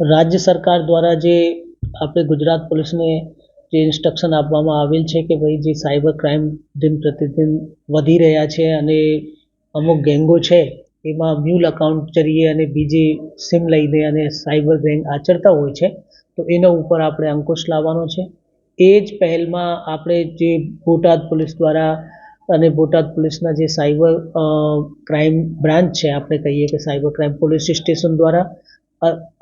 રાજ્ય સરકાર દ્વારા જે આપણે ગુજરાત પોલીસને જે ઇન્સ્ટ્રક્શન આપવામાં આવેલ છે કે ભાઈ જે સાયબર ક્રાઇમ દિન પ્રતિદિન વધી રહ્યા છે અને અમુક ગેંગો છે, એમાં મ્યુલ અકાઉન્ટ જરીએ અને બીજી સિમ લઈને અને સાયબર ગેંગ આચરતા હોય છે, તો એના ઉપર આપણે અંકુશ લાવવાનો છે. એ જ પહેલમાં આપણે જે બોટાદ પોલીસ દ્વારા અને બોટાદ પોલીસના જે સાયબર ક્રાઇમ બ્રાન્ચ છે, આપણે કહીએ કે સાયબર ક્રાઇમ પોલીસ સ્ટેશન દ્વારા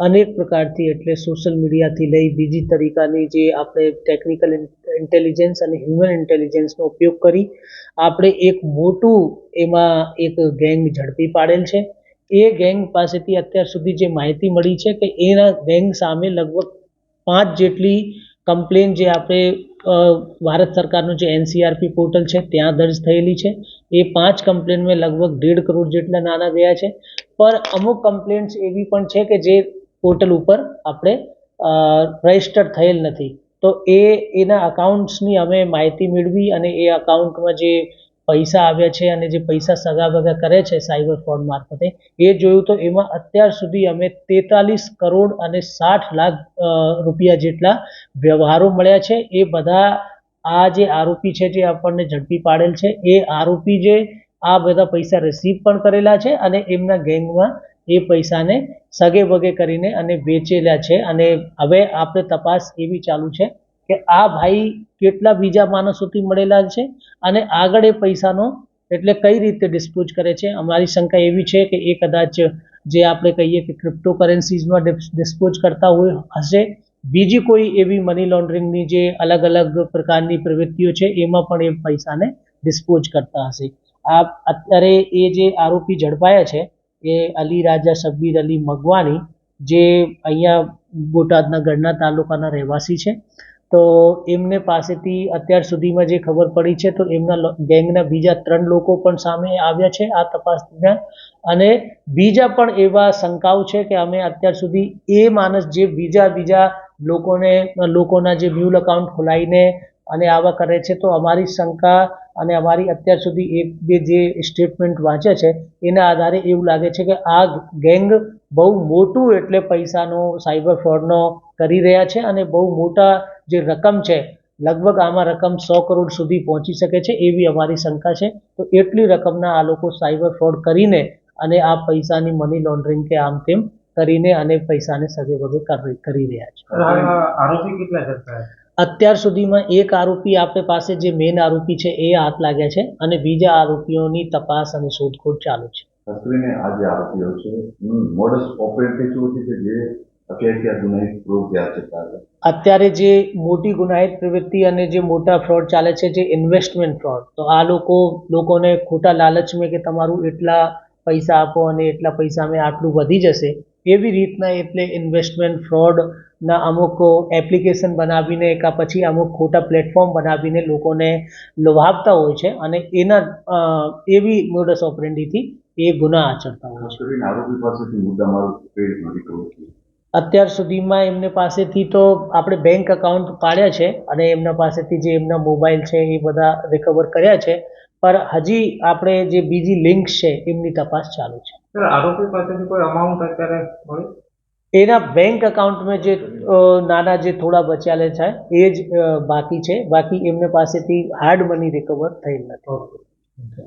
અનેક પ્રકારથી એટલે સોશિયલ મીડિયાથી લઈ બીજી તરીકાની જે આપણે ટેકનિકલ ઇન્ટેલિજન્સ અને હ્યુમન ઇન્ટેલિજન્સનો ઉપયોગ કરી, આપણે એક મોટું એમાં એક ગેંગ ઝડપી પાડેલ છે. એ ગેંગ પાસેથી અત્યાર સુધી જે માહિતી મળી છે કે એના ગેંગ સામે લગભગ પાંચ જેટલી કમ્પ્લેન જે આપણે ભારત સરકારનું જે એનસીઆરપી પોર્ટલ છે, ત્યાં દર્જ થયેલી છે. એ પાંચ કમ્પ્લેનમાં લગભગ દેઢ કરોડ જેટલા નાના ગયા છે. પણ અમુક કમ્પ્લેન્ટ્સ એવી પણ છે કે જે પોર્ટલ ઉપર આપણે રજિસ્ટર થયેલ નથી. તો એ, એના અકાઉન્ટ્સની અમે માહિતી મેળવી અને એ અકાઉન્ટમાં જે પૈસા આવ્યા છે અને જે પૈસા સગા ભગા કરે છે સાયબર ફ્રોડ મારફતે, એ જોયું તો એમાં અત્યાર સુધી અમે તેતાલીસ કરોડ અને સાઠ લાખ રૂપિયા જેટલા વ્યવહારો મળ્યા છે. એ બધા આ જે આરોપી છે જે આપણને ઝડપી પાડેલ છે, એ આરોપી જે આ બધા પૈસા રિસીવ પણ કરેલા છે અને એમના ગેંગમાં એ પૈસાને સગે ભગે કરીને અને વેચેલા છે અને હવે આપણે તપાસ એવી ચાલુ છે કે આ ભાઈ કેટલા બીજા માણસોથી મળેલા છે અને આગળ એ પૈસાનો એટલે કઈ રીતે ડિસ્પોઝ કરે છે? અમારી શંકા એવી છે કે એ કદાચ જે આપણે કહીએ કે ક્રિપ્ટોકરન્સીઝમાં ડિસ્પોઝ કરતા હોય હશે. બીજી કોઈ એવી મની લોન્ડરિંગની જે અલગ અલગ પ્રકારની પ્રવૃત્તિઓ છે, એમાં પણ એ પૈસાને ડિસ્પોઝ કરતા હશે. આ અત્યારે એ જે આરોપી ઝડપાયા છે, એ અલી રાજા શબ્બીર અલી મગવાણી જે અહીંયા બોટાદના ગઢના તાલુકાના રહેવાસી છે તો એમને પાસેથી અત્યાર સુધીમાં જે ખબર પડી છે, તો એમના ગેંગના બીજા ત્રણ લોકો પણ સામે આવ્યા છે આ તપાસ દરમિયાન. અને બીજા પણ એવા શંકાઓ છે કે અમે અત્યાર સુધી એ માણસ જે બીજા બીજા લોકોને, લોકોના જે મ્યુલ અકાઉન્ટ ખોલાવીને અને આવા કરે છે, તો અમારી શંકા અને અમારી અત્યાર સુધી એક બે જે સ્ટેટમેન્ટ વાંચે છે, એના આધારે એવું લાગે છે કે આ ગેંગ બહુ મોટું એટલે પૈસાનો સાયબર ફ્રોડનો કરી રહ્યા છે અને બહુ મોટા જે રકમ છે લગભગ આમાં રકમ સો કરોડ સુધી પહોંચી શકે છે એવી અમારી શંકા છે. તો એટલી રકમના આ લોકો સાયબર ફ્રોડ કરીને અને આ પૈસાની મની લોન્ડરિંગ કે આમ તેમ કરીને અને પૈસાને સગે વગે કરી રહ્યા છે. આરોપી કેટલા છે અત્યાર? સુધીમાં એક આરોપી આપણે પાસે જે મેઇન આરોપી છે એ હાથ લાગ્યા છે અને બીજા આરોપીઓની તપાસ અને શોધખોળ ચાલુ છે. કરીને આજે આરોપીઓ છે. મોડસ ઓપરેટિવ શું કે જે અત્યારે જે મોટી ગુનાહિત પ્રવૃત્તિ અને જે મોટા ફ્રોડ ચાલે છે, જે ઇન્વેસ્ટમેન્ટ ફ્રોડ તો આ લોકો, લોકોને ખોટા લાલચમાં કે તમારું એટલા પૈસા આપો અને એટલા પૈસા મેં આટલું વધી જશે, એવી રીતના એટલે ઇન્વેસ્ટમેન્ટ ફ્રોડના અમુક એપ્લિકેશન બનાવીને કે પછી અમુક ખોટા પ્લેટફોર્મ બનાવીને લોકોને લોભાવતા હોય છે અને એના એવી મોડસ ઓપરેન્ડીથી એ ગુના આચરતા હોય છે. અત્યાર સુધીમાં એમને પાસેથી તો આપણે બેંક અકાઉન્ટ પાડ્યા છે અને એમના પાસેથી જે એમના મોબાઈલ છે એ બધા રિકવર કર્યા છે. પર હજી આપણે જે બીજી લિંક છે એમની તપાસ ચાલુ છે. આરોપી પાસેથી કોઈ અમાઉન્ટ અત્યારે એના બેંક એકાઉન્ટમાં જે નાના જે થોડા બચ્યા છે એ જ બાકી છે. બાકી એમને પાસેથી હાર્ડ મની રિકવર થયેલ નથી.